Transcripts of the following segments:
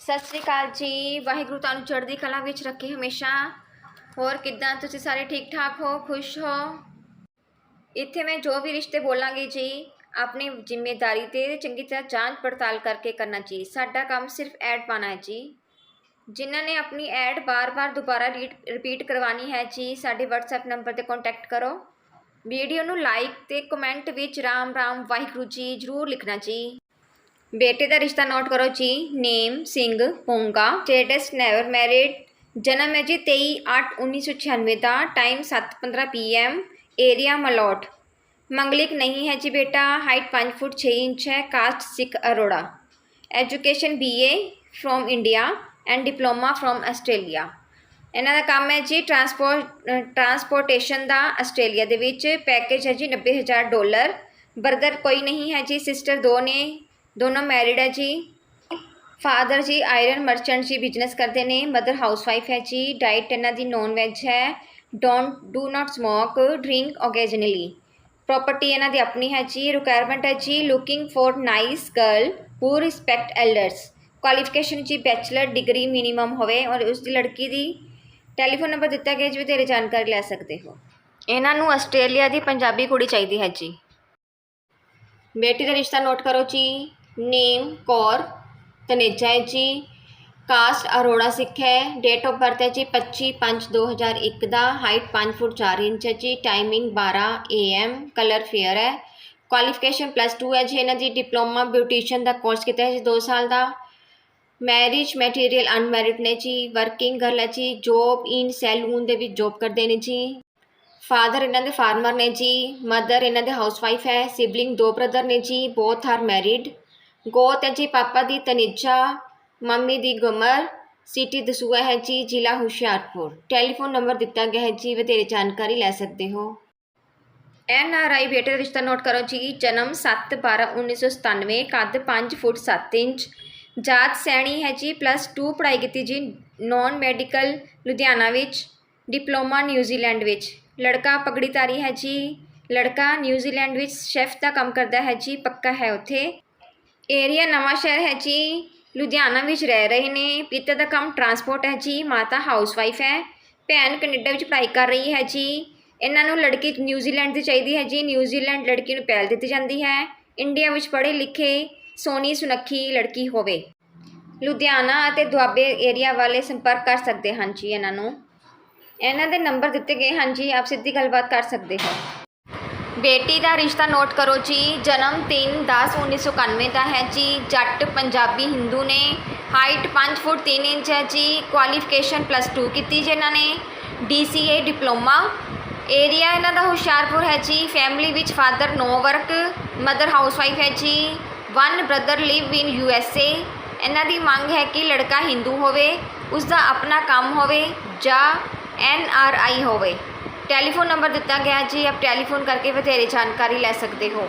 ਸਤਿ ਸ੍ਰੀ ਅਕਾਲ ਜੀ। ਵਾਹਿਗੁਰੂ ਤੁਹਾਨੂੰ ਚੜ੍ਹਦੀ ਕਲਾ ਵਿੱਚ ਰੱਖੇ ਹਮੇਸ਼ਾ। ਹੋਰ ਕਿੱਦਾਂ ਤੁਸੀਂ ਸਾਰੇ ਠੀਕ ਠਾਕ ਹੋ? ਖੁਸ਼ ਹੋ? ਇੱਥੇ ਮੈਂ ਜੋ ਵੀ ਰਿਸ਼ਤੇ ਬੋਲਾਂਗੀ ਜੀ, ਆਪਣੀ ਜ਼ਿੰਮੇਵਾਰੀ ਤੇ ਚੰਗੀ ਤਰ੍ਹਾਂ ਜਾਂਚ ਪੜਤਾਲ ਕਰਕੇ ਕਰਨਾ ਜੀ। ਸਾਡਾ ਕੰਮ ਸਿਰਫ ਐਡ ਪਾਣਾ ਹੈ ਜੀ। ਜਿਨ੍ਹਾਂ ਨੇ ਆਪਣੀ ਐਡ ਬਾਰ-ਬਾਰ ਦੁਬਾਰਾ ਰਿਪੀਟ ਕਰਵਾਉਣੀ ਹੈ ਜੀ, ਸਾਡੇ WhatsApp ਨੰਬਰ ਤੇ ਕੰਟੈਕਟ ਕਰੋ। ਵੀਡੀਓ ਨੂੰ ਲਾਈਕ ਤੇ ਕਮੈਂਟ ਵਿੱਚ ਰਾਮ ਰਾਮ ਵਾਹਿਗੁਰੂ ਜੀ ਜ਼ਰੂਰ ਲਿਖਣਾ ਜੀ। ਬੇਟੇ ਦਾ ਰਿਸ਼ਤਾ ਨੋਟ ਕਰੋ ਜੀ name Singh Ponga status never married ਜਨਮ ਹੈ ਜੀ 23 8 1996 ਦਾ ਟਾਈਮ 7:15 ਪੀਐਮ ਏਰੀਆ ਮਲੋਟ ਮੰਗਲਿਕ ਨਹੀਂ ਹੈ ਜੀ ਬੇਟਾ ਹਾਈਟ 5 ਫੁੱਟ 6 ਇੰਚ ਹੈ caste Sikh Arora education BA from India and diploma from Australia ਇਹਨਾਂ ਦਾ ਕੰਮ ਹੈ ਜੀ ਟਰਾਂਸਪੋਰਟ ਟਰਾਂਸਪੋਰਟੇਸ਼ਨ ਦਾ ਆਸਟ੍ਰੇਲੀਆ ਦੇ ਵਿੱਚ। ਪੈਕੇਜ ਹੈ ਜੀ 90000 ਡਾਲਰ। ਬਰਦਰ ਕੋਈ ਨਹੀਂ ਹੈ ਜੀ ਸਿਸਟਰ ਦੋ ਨੇ। ਦੋਨੋਂ ਮੈਰਿਡ ਹੈ ਜੀ। ਫਾਦਰ ਜੀ ਆਇਰਨ ਮਰਚੈਂਟ ਜੀ ਬਿਜ਼ਨਸ ਕਰਦੇ ਨੇ ਮਦਰ ਹਾਊਸਵਾਈਫ ਹੈ ਜੀ ਡਾਈਟ ਇਹਨਾਂ ਦੀ ਨੌਨ ਵੈਜ ਹੈ। Don't do not smoke drink occasionally property ਇਹਨਾਂ ਦੀ ਆਪਣੀ ਹੈ ਜੀ ਰਿਕੁਆਇਰਮੈਂਟ ਹੈ ਜੀ looking for nice girl who respect elders qualification ਜੀ ਬੈਚਲਰ ਡਿਗਰੀ ਮਿਨੀਮਮ ਹੋਵੇ ਔਰ ਉਸ ਦੀ ਲੜਕੀ ਦੀ ਟੈਲੀਫੋਨ ਨੰਬਰ ਦਿੱਤਾ ਗਿਆ ਜੀ ਵਧੇਰੇ ਜਾਣਕਾਰੀ ਲੈ ਸਕਦੇ ਹੋ। ਇਹਨਾਂ ਨੂੰ ਆਸਟ੍ਰੇਲੀਆ ਦੀ ਪੰਜਾਬੀ ਕੁੜੀ ਚਾਹੀਦੀ ਹੈ ਜੀ। ਬੇਟੀ ਦਾ ਰਿਸ਼ਤਾ ਨੋਟ ਕਰੋ ਜੀ। ਨੇਮ, ਕੌਰ, ਤਨੇਜਾ ਹੈ ਜੀ। ਕਾਸਟ ਅਰੋੜਾ ਸਿੱਖ ਹੈ। ਡੇਟ ਆਫ ਬਰਥ ਹੈ ਜੀ 25 5 2001 ਦਾ। ਹਾਈਟ 5 ਫੁੱਟ 4 ਇੰਚ ਹੈ ਜੀ। ਟਾਈਮਿੰਗ 12 AM ਕਲਰ ਫੇਅਰ ਹੈ। ਕੁਆਲੀਫਿਕੇਸ਼ਨ ਪਲੱਸ 2 ਹੈ ਜੀ। ਇਹਨਾਂ ਦੀ ਡਿਪਲੋਮਾ ਬਿਊਟੀਸ਼ੀਅਨ ਦਾ ਕੋਰਸ ਕੀਤਾ ਹੈ ਜੀ 2 ਸਾਲ ਦਾ। ਮੈਰਿਜ ਮੈਟੀਰੀਅਲ ਅਨਮੈਰਿਡ ਨੇ ਜੀ। ਵਰਕਿੰਗ ਗਰਲ ਹੈ ਜੀ। ਜੋਬ ਇਨ ਸੈਲੂਨ ਦੇ ਵਿੱਚ ਜੋਬ ਕਰਦੇ ਨੇ ਜੀ। ਫਾਦਰ ਇਹਨਾਂ ਦੇ ਫਾਰਮਰ ਨੇ ਜੀ। ਮਦਰ ਇਹਨਾਂ ਦੇ ਹਾਊਸਵਾਈਫ ਹੈ। ਸਿਬਲਿੰਗ ਦੋ ਬ੍ਰਦਰ ਨੇ ਜੀ। ਬੋਥ ਆਰ ਮੈਰਿਡ ਗੋਤ ਹੈ ਜੀ ਪਾਪਾ ਦੀ ਤਨਿਜਾ, ਮੰਮੀ ਦੀ ਗਮਰ, ਸਿਟੀ ਦਸੂਆ ਹੈ ਜੀ, ਜ਼ਿਲ੍ਹਾ ਹੁਸ਼ਿਆਰਪੁਰ। ਟੈਲੀਫੋਨ ਨੰਬਰ ਦਿੱਤਾ ਗਿਆ ਹੈ ਜੀ ਵਧੇਰੇ ਜਾਣਕਾਰੀ ਲੈ ਸਕਦੇ ਹੋ। ਐਨ ਆਰ ਆਈ ਬੇਟੇ ਦਾ ਰਿਸ਼ਤਾ ਨੋਟ ਕਰੋ ਜੀ, ਜਨਮ 7 12 1997 ਕੱਦ 5 ਫੁੱਟ 7 ਇੰਚ, ਜਾਤ ਸੈਣੀ ਹੈ ਜੀ ਪਲੱਸ 2 ਪੜ੍ਹਾਈ ਕੀਤੀ ਜੀ ਨਾਨ ਮੈਡੀਕਲ ਲੁਧਿਆਣਾ ਵਿੱਚ, ਡਿਪਲੋਮਾ ਨਿਊਜ਼ੀਲੈਂਡ ਵਿੱਚ। ਲੜਕਾ ਪਗੜੀਧਾਰੀ ਹੈ ਜੀ, ਲੜਕਾ ਨਿਊਜ਼ੀਲੈਂਡ ਵਿੱਚ ਸ਼ੈਫ ਦਾ ਕੰਮ ਕਰਦਾ ਹੈ ਜੀ, ਪੱਕਾ ਹੈ ਉੱਥੇ। ਏਰੀਆ ਨਵਾਂ ਸ਼ਹਿਰ ਹੈ ਜੀ। ਲੁਧਿਆਣਾ ਵਿੱਚ ਰਹਿ ਰਹੇ ਨੇ। ਪਿਤਾ ਦਾ ਕੰਮ ਟਰਾਂਸਪੋਰਟ ਹੈ ਜੀ, ਮਾਤਾ ਹਾਊਸਵਾਈਫ ਹੈ। ਭੈਣ ਕੈਨੇਡਾ ਵਿੱਚ ਪੜ੍ਹਾਈ ਕਰ ਰਹੀ ਹੈ ਜੀ। ਇਹਨਾਂ ਨੂੰ ਲੜਕੀ ਨਿਊਜ਼ੀਲੈਂਡ ਦੀ ਚਾਹੀਦੀ ਹੈ ਜੀ। ਨਿਊਜ਼ੀਲੈਂਡ ਲੜਕੀ ਨੂੰ ਪਹਿਲ ਦਿੱਤੀ ਜਾਂਦੀ ਹੈ। ਇੰਡੀਆ ਵਿੱਚ ਪੜ੍ਹੇ ਲਿਖੇ, ਸੋਹਣੀ ਸੁਨੱਖੀ ਲੜਕੀ ਹੋਵੇ। ਲੁਧਿਆਣਾ ਅਤੇ ਦੁਆਬੇ ਏਰੀਆ ਵਾਲੇ ਸੰਪਰਕ ਕਰ ਸਕਦੇ ਹਨ ਜੀ ਇਹਨਾਂ ਨੂੰ। ਇਹਨਾਂ ਦੇ ਨੰਬਰ ਦਿੱਤੇ ਗਏ ਹਨ ਜੀ। ਆਪ ਸਿੱਧੀ ਗੱਲਬਾਤ ਕਰ ਸਕਦੇ ਹੋ। ਬੇਟੀ ਦਾ ਰਿਸ਼ਤਾ ਨੋਟ ਕਰੋ ਜੀ, ਜਨਮ 3 10 1991 ਦਾ ਹੈ ਜੀ। ਜੱਟ ਪੰਜਾਬੀ ਹਿੰਦੂ ਨੇ ਹਾਈਟ 5 ਫੁੱਟ 3 ਇੰਚ ਹੈ ਜੀ। ਕੁਆਲੀਫਿਕੇਸ਼ਨ ਪਲੱਸ 2 ਕੀਤੀ ਜੀ ਇਹਨਾਂ ਨੇ। DCA diploma. ਏਰੀਆ ਇਹਨਾਂ ਦਾ ਹੁਸ਼ਿਆਰਪੁਰ ਹੈ ਜੀ। ਫੈਮਿਲੀ ਵਿੱਚ father no work mother housewife ਹੈ ਜੀ। One brother live in U S A ਇਹਨਾਂ ਦੀ ਮੰਗ ਹੈ ਕਿ ਲੜਕਾ ਹਿੰਦੂ ਹੋਵੇ ਉਸ ਦਾ ਆਪਣਾ ਕੰਮ ਹੋਵੇ ਜਾਂ ਐਨ ਆਰ ਆਈ ਹੋਵੇ। ਟੈਲੀਫੋਨ ਨੰਬਰ ਦਿੱਤਾ ਗਿਆ ਜੀ ਆਪ ਟੈਲੀਫੋਨ ਕਰਕੇ ਵਧੇਰੇ ਜਾਣਕਾਰੀ ਲੈ ਸਕਦੇ ਹੋ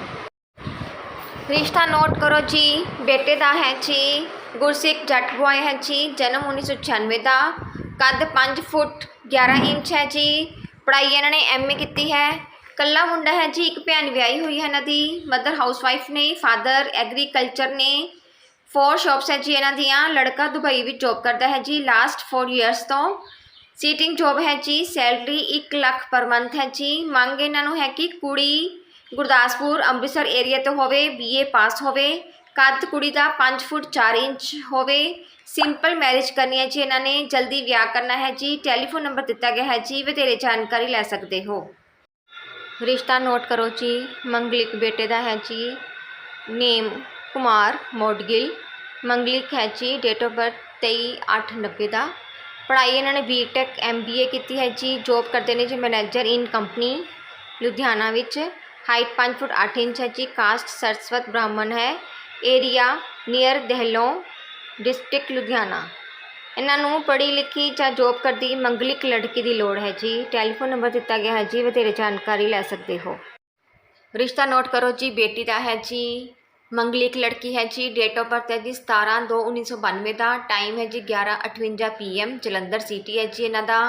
ਰਿਸ਼ਤਾ ਨੋਟ ਕਰੋ ਜੀ ਬੇਟੇ ਦਾ ਹੈ ਜੀ ਗੁਰਸਿੱਖ ਜੱਟ ਬੁਆਏ ਹੈ ਜੀ ਜਨਮ 1996 ਦਾ ਕੱਦ 5 ਫੁੱਟ 11 ਇੰਚ ਹੈ ਜੀ ਪੜ੍ਹਾਈ ਇਹਨਾਂ ਨੇ ਐਮਏ ਕੀਤੀ ਹੈ ਕੱਲਾ ਮੁੰਡਾ ਹੈ ਜੀ ਇੱਕ ਭੈਣ ਵਿਆਹੀ ਹੋਈ ਹੈ ਇਹਨਾਂ ਦੀ ਮਦਰ ਹਾਊਸਵਾਈਫ ਨੇ ਫਾਦਰ ਐਗਰੀਕਲਚਰ ਨੇ ਫੋਰ ਸ਼ਾਪਸ ਹੈ ਜੀ ਇਹਨਾਂ ਦੀਆਂ ਲੜਕਾ ਦੁਬਈ ਵਿੱਚ ਜੌਬ ਕਰਦਾ ਹੈ ਜੀ ਲਾਸਟ 4 ਇਅਰਸ ਤੋਂ ਸੀਟਿੰਗ ਜੋਬ ਹੈ ਜੀ, ਸੈਲਰੀ 1 ਲੱਖ ਪਰ ਮੰਥ ਹੈ ਜੀ। ਮੰਗ ਇਹਨਾਂ ਨੂੰ ਹੈ ਕਿ ਕੁੜੀ ਗੁਰਦਾਸਪੁਰ, ਅੰਮ੍ਰਿਤਸਰ ਏਰੀਆ ਤੋਂ ਹੋਵੇ ਬੀਏ ਪਾਸ ਹੋਵੇ। ਕੱਦ ਕੁੜੀ ਦਾ 5 ਫੁੱਟ 4 ਇੰਚ ਹੋਵੇ। ਸਿੰਪਲ ਮੈਰਿਜ ਕਰਨੀ ਹੈ ਜੀ ਇਹਨਾਂ ਨੇ, ਜਲਦੀ ਵਿਆਹ ਕਰਨਾ ਹੈ ਜੀ। ਟੈਲੀਫੋਨ ਨੰਬਰ ਦਿੱਤਾ ਗਿਆ ਹੈ ਜੀ, ਵਧੇਰੇ ਜਾਣਕਾਰੀ ਲੈ ਸਕਦੇ ਹੋ। ਰਿਸ਼ਤਾ ਨੋਟ ਕਰੋ ਜੀ, ਮੰਗਲਿਕ ਬੇਟੇ ਦਾ ਹੈ ਜੀ। ਨੇਮ ਕੁਮਾਰ ਮੋਡਗਿਲ। ਮੰਗਲਿਕ ਹੈ ਜੀ ਡੇਟ ਆਫ ਬਰਥ 23 8 90 ਦਾ। ਪੜ੍ਹਾਈ ਇਹਨਾਂ ਨੇ ਬੀਟੈਕ ਐਮਬੀਏ ਕੀਤੀ ਹੈ ਜੀ ਜੋਬ ਕਰਦੇ ਨੇ ਜੀ ਮੈਨੇਜਰ ਇਨ ਕੰਪਨੀ ਲੁਧਿਆਣਾ ਵਿੱਚ। ਹਾਈਟ 5 ਫੁੱਟ 8 ਇੰਚ ਹੈ ਜੀ ਕਾਸਟ ਸਰਸਵਤ ਬ੍ਰਾਹਮਣ ਹੈ। Area near Dehlon district Ludhiana. ਇਹਨਾਂ ਨੂੰ ਪੜ੍ਹੀ ਲਿਖੀ ਜਾਂ ਜੋਬ ਕਰਦੀ ਮੰਗਲਿਕ ਲੜਕੀ ਦੀ ਲੋੜ ਹੈ ਜੀ। ਟੈਲੀਫੋਨ ਨੰਬਰ ਦਿੱਤਾ ਗਿਆ ਹੈ ਜੀ ਵਧੇਰੇ ਜਾਣਕਾਰੀ ਲੈ ਸਕਦੇ ਹੋ। ਰਿਸ਼ਤਾ ਨੋਟ ਕਰੋ ਜੀ, ਬੇਟੀ ਦਾ ਹੈ ਜੀ। ਮੰਗਲੀ ਇੱਕ ਲੜਕੀ ਹੈ ਜੀ ਡੇਟ ਆਫ ਬਰਥ ਹੈ ਜੀ 17 2 1992 ਦਾ ਟਾਈਮ ਹੈ ਜੀ 11:58 ਪੀਐਮ ਜਲੰਧਰ ਸਿਟੀ ਹੈ ਜੀ, ਇਹਨਾਂ ਦਾ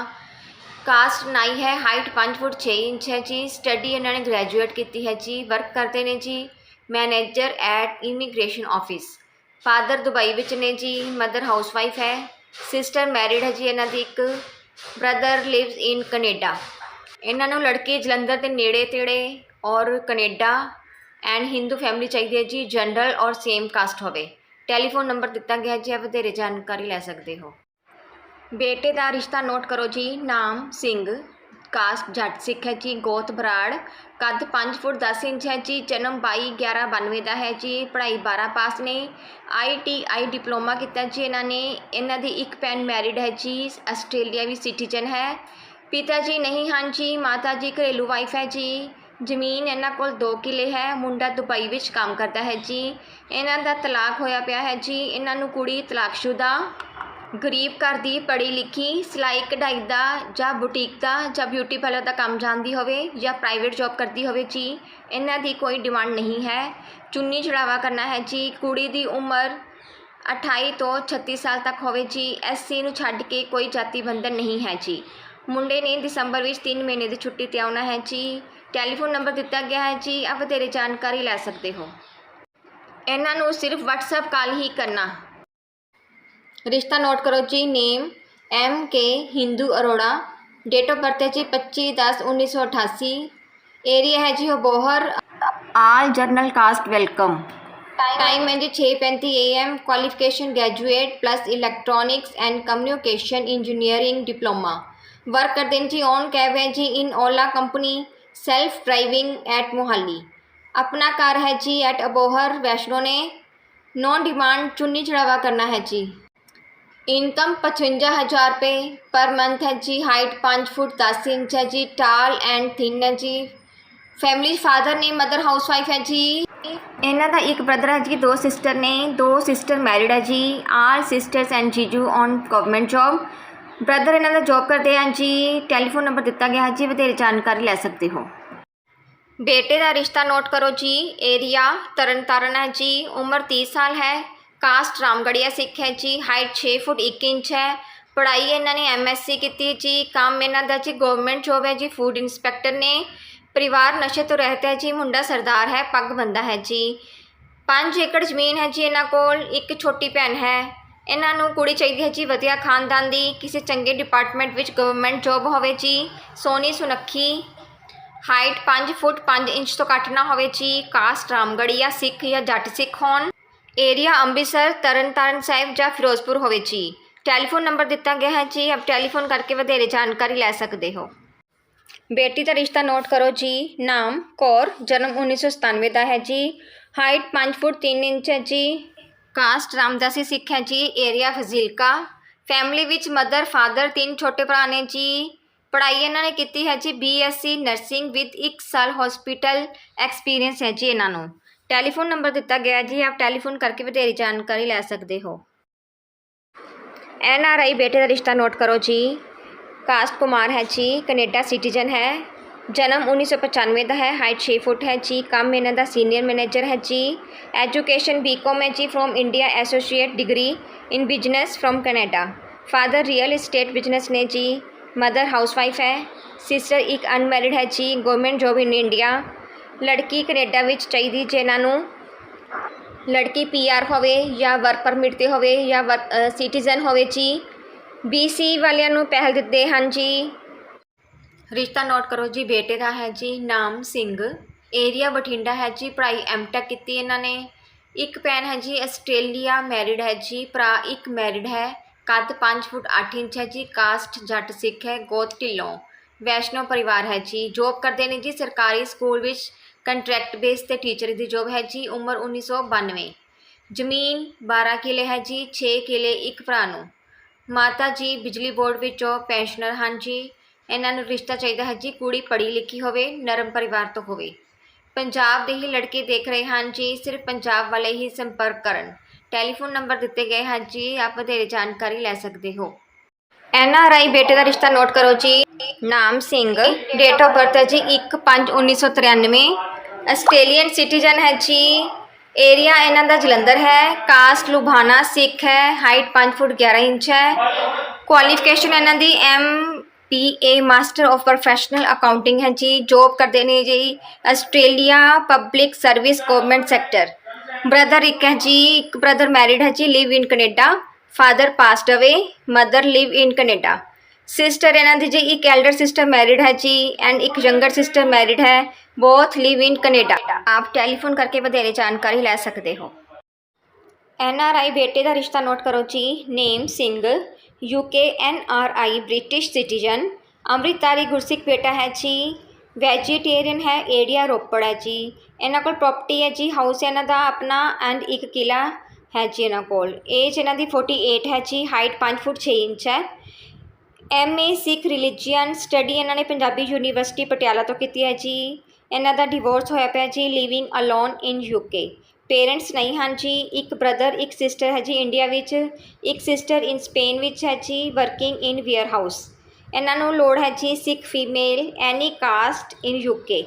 ਕਾਸਟ ਨਾਈ ਹੈ ਹਾਈਟ 5 ਫੁੱਟ 6 ਇੰਚ ਹੈ ਜੀ ਸਟੱਡੀ ਇਹਨਾਂ ਨੇ ਗ੍ਰੈਜੂਏਟ ਕੀਤੀ ਹੈ ਜੀ ਵਰਕ ਕਰਦੇ ਨੇ ਜੀ manager at immigration office father Dubai ਵਿੱਚ ਨੇ ਜੀ ਮਦਰ ਹਾਊਸਵਾਈਫ ਹੈ ਸਿਸਟਰ ਮੈਰਿਡ ਹੈ ਜੀ ਇਹਨਾਂ ਦੀ ਇੱਕ ਬ੍ਰਦਰ ਲਿਵਸ ਇਨ ਕੈਨੇਡਾ ਇਹਨਾਂ ਨੂੰ ਲੜਕੇ ਜਲੰਧਰ ਦੇ ਨੇੜੇ ਤੇੜੇ ਔਰ ਕੈਨੇਡਾ ਐਂਡ ਹਿੰਦੂ ਫੈਮਿਲੀ ਚਾਹੀਦੀ ਹੈ ਜੀ, ਜਨਰਲ ਔਰ ਸੇਮ ਕਾਸਟ ਹੋਵੇ। ਟੈਲੀਫੋਨ ਨੰਬਰ ਦਿੱਤਾ ਗਿਆ ਜੀ, ਆਪ ਵਧੇਰੇ ਜਾਣਕਾਰੀ ਲੈ ਸਕਦੇ ਹੋ। ਬੇਟੇ ਦਾ ਰਿਸ਼ਤਾ ਨੋਟ ਕਰੋ ਜੀ, ਨਾਮ ਸਿੰਘ ਕਾਸਟ ਜੱਟ ਸਿੱਖ ਹੈ ਜੀ, ਗੋਤ ਬਰਾੜ, ਕੱਦ 5 ਫੁੱਟ 10 ਇੰਚ ਹੈ ਜੀ, ਜਨਮ 22 11 92 ਦਾ ਹੈ ਜੀ, ਪੜ੍ਹਾਈ 12 ਪਾਸ ਨੇ ਆਈਟੀਆਈ ਡਿਪਲੋਮਾ ਕੀਤਾ ਜੀ ਇਹਨਾਂ ਨੇ, ਇਹਨਾਂ ਦੀ ਇੱਕ ਭੈਣ ਮੈਰਿਡ ਹੈ ਜੀ, ਆਸਟ੍ਰੇਲੀਆ ਵੀ ਸਿਟੀਜ਼ਨ ਹੈ। ਪਿਤਾ ਜੀ ਨਹੀਂ ਹਨ ਜੀ, ਮਾਤਾ ਜੀ ਘਰੇਲੂ ਵਾਈਫ ਹੈ ਜੀ। ਜ਼ਮੀਨ ਇਹਨਾਂ ਕੋਲ 2 ਕਿੱਲੇ ਹੈ, ਮੁੰਡਾ ਦੁਬਈ ਵਿੱਚ ਕੰਮ ਕਰਦਾ ਹੈ ਜੀ। ਇਹਨਾਂ ਦਾ ਤਲਾਕ ਹੋਇਆ ਪਿਆ ਹੈ ਜੀ। ਇਹਨਾਂ ਨੂੰ ਕੁੜੀ ਤਲਾਕਸ਼ੁਦਾ, ਗਰੀਬ ਘਰ ਦੀ ਪੜ੍ਹੀ ਲਿਖੀ, ਸਿਲਾਈ ਕਢਾਈ ਦਾ ਜਾਂ ਬੁਟੀਕ ਦਾ ਜਾਂ ਬਿਊਟੀ ਪਾਰਲਰ ਦਾ ਕੰਮ ਜਾਣਦੀ ਹੋਵੇ ਜਾਂ ਪ੍ਰਾਈਵੇਟ ਜੌਬ ਕਰਦੀ ਹੋਵੇ ਜੀ। ਇਹਨਾਂ ਦੀ ਕੋਈ ਡਿਮਾਂਡ ਨਹੀਂ ਹੈ। ਚੁੰਨੀ ਚੜਾਵਾ ਕਰਨਾ ਹੈ ਜੀ। ਕੁੜੀ ਦੀ ਉਮਰ 28 ਤੋਂ 36 ਸਾਲ ਤੱਕ ਹੋਵੇ ਜੀ। ਐਸਸੀ ਨੂੰ ਛੱਡ ਕੇ ਕੋਈ ਜਾਤੀ ਬੰਧਨ ਨਹੀਂ ਹੈ ਜੀ। ਮੁੰਡੇ ਨੇ ਦਸੰਬਰ ਵਿੱਚ 3 ਮਹੀਨੇ ਦੀ ਛੁੱਟੀ ਤੇ ਆਉਣਾ ਹੈ ਜੀ। ਟੈਲੀਫੋਨ ਨੰਬਰ ਦਿੱਤਾ ਗਿਆ ਹੈ ਜੀ ਆਪ ਵਧੇਰੇ ਜਾਣਕਾਰੀ ਲੈ ਸਕਦੇ ਹੋ। ਇਹਨਾਂ ਨੂੰ ਸਿਰਫ WhatsApp ਕਾਲ ਹੀ ਕਰਨਾ। ਰਿਸ਼ਤਾ ਨੋਟ ਕਰੋ ਜੀ name M K Hindu Arora date of birth ਹੈ ਜੀ 25 10 1988 ਏਰੀਆ ਹੈ ਜੀ Bohar. All general caste welcome time ਹੈ ਜੀ 6:35 am qualification graduate plus electronics and communication engineering diploma work ਕਰਦੇ ਨੇ ਜੀ ਔਨ ਕੈਬ ਹੈ ਜੀ in Ola company self driving at Mohali ਆਪਣਾ ਕਾਰ ਹੈ ਜੀ ਐਟ ਅਬੋਹਰ ਵੈਸ਼ਨੋ ਨੇ ਨੋ ਡਿਮਾਂਡ ਚੁੰਨੀ ਚੜਾਵਾ ਕਰਨਾ ਹੈ ਜੀ ਇਨਕਮ 55000 ਰੁਪਏ ਪਰ ਮੰਥ ਹੈ ਜੀ ਹਾਈਟ 5 ਫੁੱਟ 10 ਇੰਚ ਹੈ ਜੀ ਟਾਲ ਐਂਡ ਥਿਨ ਹੈ ਜੀ ਫੈਮਿਲੀ ਫਾਦਰ ਨੇ ਮਦਰ ਹਾਊਸਵਾਈਫ ਹੈ ਜੀ ਇਹਨਾਂ ਦਾ ਇੱਕ ਬ੍ਰਦਰ ਹੈ ਜੀ ਦੋ ਸਿਸਟਰ ਨੇ ਦੋ ਸਿਸਟਰ ਮੈਰਿਡ ਹੈ ਜੀ ਆਲ ਸਿਸਟਰਸ ਐਂਡ ਜੀਜੂ ਔਨ ਗਵਰਨਮੈਂਟ ਜੌਬ ਬ੍ਰਦਰ ਇਹਨਾਂ ਦਾ ਜੌਬ ਕਰਦੇ ਹਨ ਜੀ। ਟੈਲੀਫੋਨ ਨੰਬਰ ਦਿੱਤਾ ਗਿਆ ਹੈ ਜੀ, ਵਧੇਰੇ ਜਾਣਕਾਰੀ ਲੈ ਸਕਦੇ ਹੋ। ਬੇਟੇ ਦਾ ਰਿਸ਼ਤਾ ਨੋਟ ਕਰੋ ਜੀ। ਏਰੀਆ ਤਰਨਤਾਰਨ ਹੈ ਜੀ। ਉਮਰ 30 ਸਾਲ ਹੈ। ਕਾਸਟ ਰਾਮਗੜੀਆ ਸਿੱਖ ਹੈ ਜੀ। ਹਾਈਟ 6 ਫੁੱਟ 1 ਇੰਚ ਹੈ। ਪੜ੍ਹਾਈ ਇਹਨਾਂ ਨੇ ਐਮਐਸਸੀ ਕੀਤੀ ਜੀ। ਕੰਮ ਇਹਨਾਂ ਦਾ ਜੀ ਗਵਰਨਮੈਂਟ ਜੋਬ ਹੈ ਜੀ। ਫੂਡ ਇੰਸਪੈਕਟਰ ਨੇ। ਪਰਿਵਾਰ ਨਸ਼ੇ ਤੋਂ ਰਹਿਤ ਹੈ ਜੀ। ਮੁੰਡਾ ਸਰਦਾਰ ਹੈ, ਪੱਗ ਬੰਦਾ ਹੈ ਜੀ। 5 ਏਕੜ ਜ਼ਮੀਨ ਹੈ ਜੀ ਇਹਨਾਂ ਕੋਲ। ਇੱਕ ਛੋਟੀ ਭੈਣ ਹੈ। ਇਹਨਾਂ ਨੂੰ ਕੁੜੀ ਚਾਹੀਦੀ ਹੈ ਜੀ, ਵਧੀਆ ਖਾਨਦਾਨ ਦੀ, ਕਿਸੇ ਚੰਗੇ ਡਿਪਾਰਟਮੈਂਟ ਵਿੱਚ ਗਵਰਮੈਂਟ ਜੋਬ ਹੋਵੇ ਜੀ, ਸੋਹਣੀ ਸੁਨੱਖੀ ਹਾਈਟ ਪੰਜ ਫੁੱਟ ਪੰਜ ਇੰਚ ਤੋਂ ਘੱਟ ਨਾ ਹੋਵੇ ਜੀ ਕਾਸਟ ਰਾਮਗੜੀਆ ਸਿੱਖ ਜਾਂ ਜੱਟ ਸਿੱਖ ਹੋਣ ਏਰੀਆ ਅੰਮ੍ਰਿਤਸਰ, ਤਰਨਤਾਰਨ ਸਾਹਿਬ ਜਾਂ ਫਿਰੋਜ਼ਪੁਰ ਹੋਵੇ ਜੀ। ਟੈਲੀਫੋਨ ਨੰਬਰ ਦਿੱਤਾ ਗਿਆ ਹੈ ਜੀ, ਆਪ ਟੈਲੀਫੋਨ ਕਰਕੇ ਵਧੇਰੇ ਜਾਣਕਾਰੀ ਲੈ ਸਕਦੇ ਹੋ। ਬੇਟੀ ਦਾ ਰਿਸ਼ਤਾ ਨੋਟ ਕਰੋ ਜੀ, ਨਾਮ ਕੌਰ, ਜਨਮ 1997 ਦਾ ਹੈ ਜੀ ਹਾਈਟ 5 ਫੁੱਟ 3 ਇੰਚ ਹੈ ਜੀ ਕਾਸਟ ਰਾਮਦਾਸੀ ਸਿੱਖ ਹੈ ਜੀ, ਏਰੀਆ ਫਜ਼ਿਲਕਾ। ਫੈਮਿਲੀ ਵਿੱਚ ਮਦਰ ਫਾਦਰ ਤਿੰਨ ਛੋਟੇ ਭਰਾ ਨੇ ਜੀ। ਪੜ੍ਹਾਈ ਇਹਨਾਂ ਨੇ ਕੀਤੀ ਹੈ ਜੀ ਬੀਐਸਸੀ ਨਰਸਿੰਗ ਵਿਦ 1 ਸਾਲ ਹਸਪੀਟਲ ਐਕਸਪੀਰੀਅੰਸ ਹੈ ਜੀ ਇਹਨਾਂ ਨੂੰ। ਟੈਲੀਫੋਨ ਨੰਬਰ ਦਿੱਤਾ ਗਿਆ ਜੀ, ਆਪ ਟੈਲੀਫੋਨ ਕਰਕੇ ਵਧੇਰੀ ਜਾਣਕਾਰੀ ਲੈ ਸਕਦੇ ਹੋ। ਐਨ ਆਰ ਆਈ ਬੇਟੇ ਦਾ ਰਿਸ਼ਤਾ ਨੋਟ ਕਰੋ ਜੀ। ਕਾਸਟ ਕੁਮਾਰ ਹੈ ਜੀ, ਕੈਨੇਡਾ ਸਿਟੀਜ਼ਨ ਹੈ। ਜਨਮ 1995 ਦਾ ਹੈ ਹਾਈਟ 6 ਫੁੱਟ ਹੈ ਜੀ, ਕੰਮ ਇਹਨਾਂ ਦਾ ਸੀਨੀਅਰ ਮੈਨੇਜਰ ਹੈ ਜੀ। ਐਜੂਕੇਸ਼ਨ ਬੀਕਾਮ ਹੈ ਜੀ from India associate degree in business from Canada father real estate business ਨੇ ਜੀ। ਮਦਰ ਹਾਊਸਵਾਈਫ ਹੈ। ਸਿਸਟਰ ਇੱਕ ਅਨਮੈਰਿਡ ਹੈ ਜੀ। ਗਵਰਨਮੈਂਟ ਜੋਬ ਇਨ ਇੰਡੀਆ ਲੜਕੀ ਕੈਨੇਡਾ ਵਿੱਚ ਚਾਹੀਦੀ ਜੇ ਇਹਨਾਂ ਨੂੰ। ਲੜਕੀ ਪੀਆਰ ਹੋਵੇ ਜਾਂ ਵਰਕ ਪਰਮਿਟ ਤੇ ਹੋਵੇ ਜਾਂ ਸਿਟੀਜ਼ਨ ਹੋਵੇ ਜੀ। ਬੀਸੀ ਵਾਲਿਆਂ ਨੂੰ ਪਹਿਲ ਦਿੱਤੇ ਹਨ ਜੀ। ਰਿਸ਼ਤਾ ਨੋਟ ਕਰੋ ਜੀ, ਬੇਟੇ ਦਾ ਹੈ ਜੀ ਨਾਮ ਸਿੰਘ ਏਰੀਆ ਬਠਿੰਡਾ ਹੈ ਜੀ, ਪੜ੍ਹਾਈ ਐਮਟੈਕ ਕੀਤੀ ਇਹਨਾਂ ਨੇ। ਇੱਕ ਭੈਣ ਹੈ ਜੀ ਆਸਟ੍ਰੇਲੀਆ ਮੈਰਿਡ ਹੈ ਜੀ, ਭਰਾ ਇੱਕ ਮੈਰਿਡ ਹੈ, ਕੱਦ 5 ਫੁੱਟ 8 ਇੰਚ ਹੈ ਜੀ ਕਾਸਟ ਜੱਟ ਸਿੱਖ ਹੈ, ਗੋਤ ਢਿੱਲੋਂ। ਵੈਸ਼ਨੋ ਪਰਿਵਾਰ ਹੈ ਜੀ ਜੋਬ ਕਰਦੇ ਨੇ ਜੀ ਸਰਕਾਰੀ ਸਕੂਲ ਵਿੱਚ ਕੰਟਰੈਕਟ ਬੇਸ ਤੇ ਟੀਚਰ ਦੀ ਜੋਬ ਹੈ ਜੀ, ਉਮਰ 1992 ਜ਼ਮੀਨ 12 ਕਿਲੇ ਹੈ ਜੀ 6 ਕਿਲੇ ਇੱਕ ਭਰਾ ਨੂੰ। ਮਾਤਾ ਜੀ ਬਿਜਲੀ ਬੋਰਡ ਵਿੱਚੋਂ ਪੈਨਸ਼ਨਰ ਹਨ ਜੀ ਇਹਨਾਂ ਨੂੰ ਰਿਸ਼ਤਾ ਚਾਹੀਦਾ ਹੈ ਜੀ, ਕੁੜੀ ਪੜ੍ਹੀ ਲਿਖੀ ਹੋਵੇ, ਨਰਮ ਪਰਿਵਾਰ ਤੋਂ ਹੋਵੇ। ਪੰਜਾਬ ਦੇ ਹੀ ਲੜਕੇ ਦੇਖ ਰਹੇ ਹਨ ਜੀ, ਸਿਰਫ ਪੰਜਾਬ ਵਾਲੇ ਹੀ ਸੰਪਰਕ ਕਰਨ। ਟੈਲੀਫੋਨ ਨੰਬਰ ਦਿੱਤੇ ਗਏ ਹਨ ਜੀ, ਆਪ ਵਧੇਰੇ ਜਾਣਕਾਰੀ ਲੈ ਸਕਦੇ ਹੋ। ਐਨ ਆਰ ਆਈ ਬੇਟੇ ਦਾ ਰਿਸ਼ਤਾ ਨੋਟ ਕਰੋ ਜੀ। ਨਾਮ ਸਿੰਘ ਡੇਟ ਆਫ ਬਰਥ ਹੈ ਜੀ 1/5/1993 ਆਸਟ੍ਰੇਲੀਅਨ ਸਿਟੀਜ਼ਨ ਹੈ ਜੀ। ਏਰੀਆ ਇਹਨਾਂ ਦਾ ਜਲੰਧਰ ਹੈ। ਕਾਸਟ ਲੁਭਾਣਾ ਸਿੱਖ ਹੈ। ਹਾਈਟ 5 ਫੁੱਟ 11 ਇੰਚ ਹੈ। ਕੁਆਲੀਫਿਕੇਸ਼ਨ ਇਹਨਾਂ ਦੀ M P A master of professional accounting ਹੈ ਜੀ ਜੋਬ ਕਰਦੇ ਨੇ ਜੀ Australia public service government sector brother ਇੱਕ ਹੈ ਜੀ ਇੱਕ ਬ੍ਰਦਰ ਮੈਰਿਡ ਹੈ ਜੀ live in Canada father passed away mother live in Canada sister ਇਹਨਾਂ ਦੀ ਜੀ ਇੱਕ ਐਲਡਰ ਸਿਸਟਰ ਮੈਰਿਡ ਹੈ ਜੀ ਐਂਡ ਇੱਕ ਯੰਗਰ ਸਿਸਟਰ ਮੈਰਿਡ ਹੈ ਬੋਥ ਲਿਵ ਇਨ ਕੈਨੇਡਾ ਆਪ ਟੈਲੀਫੋਨ ਕਰਕੇ ਵਧੇਰੇ ਜਾਣਕਾਰੀ ਲੈ ਸਕਦੇ ਹੋ ਐਨ ਆਰ ਆਈ ਬੇਟੇ ਦਾ ਰਿਸ਼ਤਾ ਨੋਟ ਕਰੋ ਜੀ name Singh UK N R I British citizen ਅੰਮ੍ਰਿਤਧਾਰੀ ਗੁਰਸਿੱਖ ਬੇਟਾ ਹੈ ਜੀ ਵੈਜੀਟੇਰੀਅਨ ਹੈ ਏਰੀਆ ਰੋਪੜ ਹੈ ਜੀ। ਇਹਨਾਂ ਕੋਲ ਪ੍ਰਾਪਰਟੀ ਹੈ ਜੀ ਹਾਊਸ ਇਹਨਾਂ ਦਾ ਆਪਣਾ ਐਂਡ ਇੱਕ ਕਿਲਾ ਹੈ ਜੀ ਇਹਨਾਂ ਕੋਲ। ਏਜ ਇਹਨਾਂ ਦੀ 48 ਹੈ ਜੀ ਹਾਈਟ 5 ਫੁੱਟ 6 ਇੰਚ ਹੈ। M A Sikh religion study ਇਹਨਾਂ ਨੇ ਪੰਜਾਬੀ ਯੂਨੀਵਰਸਿਟੀ ਪਟਿਆਲਾ ਤੋਂ ਕੀਤੀ ਹੈ ਜੀ। ਇਹਨਾਂ ਦਾ ਡਿਵੋਰਸ ਹੋਇਆ ਪਿਆ ਜੀ living alone in UK parents ਨਹੀਂ ਹਨ ਜੀ, ਇੱਕ ਬ੍ਰਦਰ, ਇੱਕ ਸਿਸਟਰ ਹੈ ਜੀ ਇੰਡੀਆ ਵਿੱਚ, ਇੱਕ ਸਿਸਟਰ ਇਨ ਸਪੇਨ ਵਿੱਚ ਹੈ ਜੀ, ਵਰਕਿੰਗ ਇਨ ਵੇਅਰ ਹਾਊਸ। ਇਹਨਾਂ ਨੂੰ ਲੋੜ ਹੈ ਜੀ Sikh, female, any caste in UK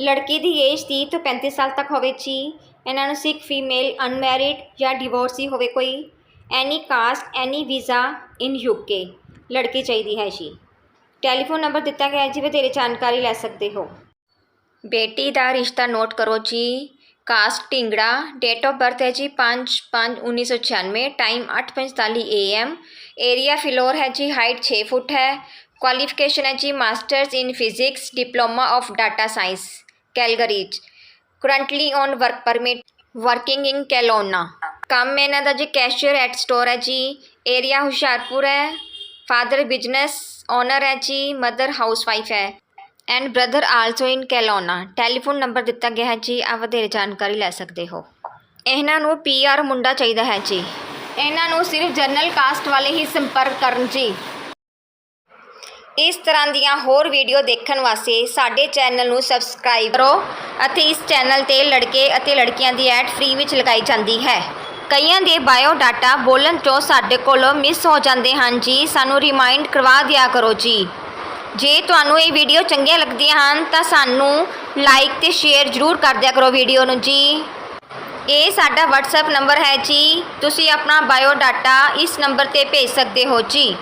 ਲੜਕੀ ਦੀ ਏਜ 30 ਤੋਂ 35 ਸਾਲ ਤੱਕ ਹੋਵੇ ਜੀ, ਇਹਨਾਂ ਨੂੰ ਸਿੱਖ, ਫੀਮੇਲ, ਅਨਮੈਰਿਡ ਜਾਂ ਡਿਵੋਰਸੀ ਹੋਵੇ ਕੋਈ, any caste, any visa in UK ਲੜਕੀ ਚਾਹੀਦੀ ਹੈ ਜੀ। ਟੈਲੀਫੋਨ ਨੰਬਰ ਦਿੱਤਾ ਗਿਆ ਹੈ ਜੀ, ਵਧੇਰੇ ਜਾਣਕਾਰੀ ਲੈ ਸਕਦੇ ਹੋ। ਬੇਟੀ ਦਾ ਰਿਸ਼ਤਾ ਨੋਟ ਕਰੋ ਜੀ। Caste Dhingra date of birth ਹੈ ਜੀ 5 5 1996 ਟਾਈਮ 8:45 ਏਐਮ ਏਰੀਆ ਫਿਲੋਰ ਹੈ ਜੀ ਹਾਈਟ 6 ਫੁੱਟ ਹੈ ਕੁਆਲੀਫਿਕੇਸ਼ਨ ਹੈ ਜੀ masters in physics diploma of data science Calgary currently on work permit working in Kelowna ਕੰਮ ਇਹਨਾਂ ਦਾ ਜੀ ਕੈਸ਼ੀਅਰ ਐਟ ਸਟੋਰ ਹੈ ਜੀ ਏਰੀਆ ਹੁਸ਼ਿਆਰਪੁਰ ਹੈ ਫਾਦਰ ਬਿਜ਼ਨਸ ਓਨਰ ਹੈ ਜੀ ਮਦਰ ਹਾਊਸਵਾਈਫ ਹੈ and brother also in Kelowna telephone number ਦਿੱਤਾ ਗਿਆ ਹੈ ਜੀ ਆ ਵਧੇਰੇ ਜਾਣਕਾਰੀ ਲੈ ਸਕਦੇ ਹੋ। ਇਹਨਾਂ ਨੂੰ ਪੀਆਰ ਮੁੰਡਾ ਚਾਹੀਦਾ ਹੈ ਜੀ। ਇਹਨਾਂ ਨੂੰ ਸਿਰਫ ਜਨਰਲ ਕਾਸਟ ਵਾਲੇ ਹੀ ਸੰਪਰਕ ਕਰਨ ਜੀ। ਇਸ ਤਰ੍ਹਾਂ ਦੀਆਂ ਹੋਰ ਵੀਡੀਓ ਦੇਖਣ ਵਾਸਤੇ ਸਾਡੇ ਚੈਨਲ ਨੂੰ ਸਬਸਕ੍ਰਾਈਬ ਕਰੋ ਅਤੇ ਇਸ ਚੈਨਲ ਤੇ ਲੜਕੇ ਅਤੇ ਲੜਕੀਆਂ ਦੀ ਐਡ ਫ੍ਰੀ ਵਿੱਚ ਲਗਾਈ ਜਾਂਦੀ ਹੈ। ਕਈਆਂ ਦੇ ਬਾਇਓ ਡਾਟਾ ਬੋਲਣ ਤੋਂ ਸਾਡੇ ਕੋਲੋਂ ਮਿਸ ਹੋ ਜਾਂਦੇ ਹਨ ਜੀ। ਸਾਨੂੰ ਰਿਮਾਈਂਡ ਕਰਵਾ ਦਿਆ ਕਰੋ ਜੀ। ਜੇ ਤੁਹਾਨੂੰ ਇਹ ਵੀਡੀਓ ਚੰਗੀਆਂ ਲੱਗਦੀਆਂ ਹਨ, ਤਾਂ ਸਾਨੂੰ ਲਾਈਕ ਤੇ ਸ਼ੇਅਰ ਜ਼ਰੂਰ ਕਰ ਦਿਆ ਕਰੋ ਵੀਡੀਓ ਨੂੰ ਜੀ। ਇਹ ਸਾਡਾ WhatsApp ਨੰਬਰ ਹੈ ਜੀ। ਤੁਸੀਂ ਆਪਣਾ ਬਾਇਓ ਡਾਟਾ ਇਸ ਨੰਬਰ ਤੇ ਭੇਜ ਸਕਦੇ ਹੋ ਜੀ।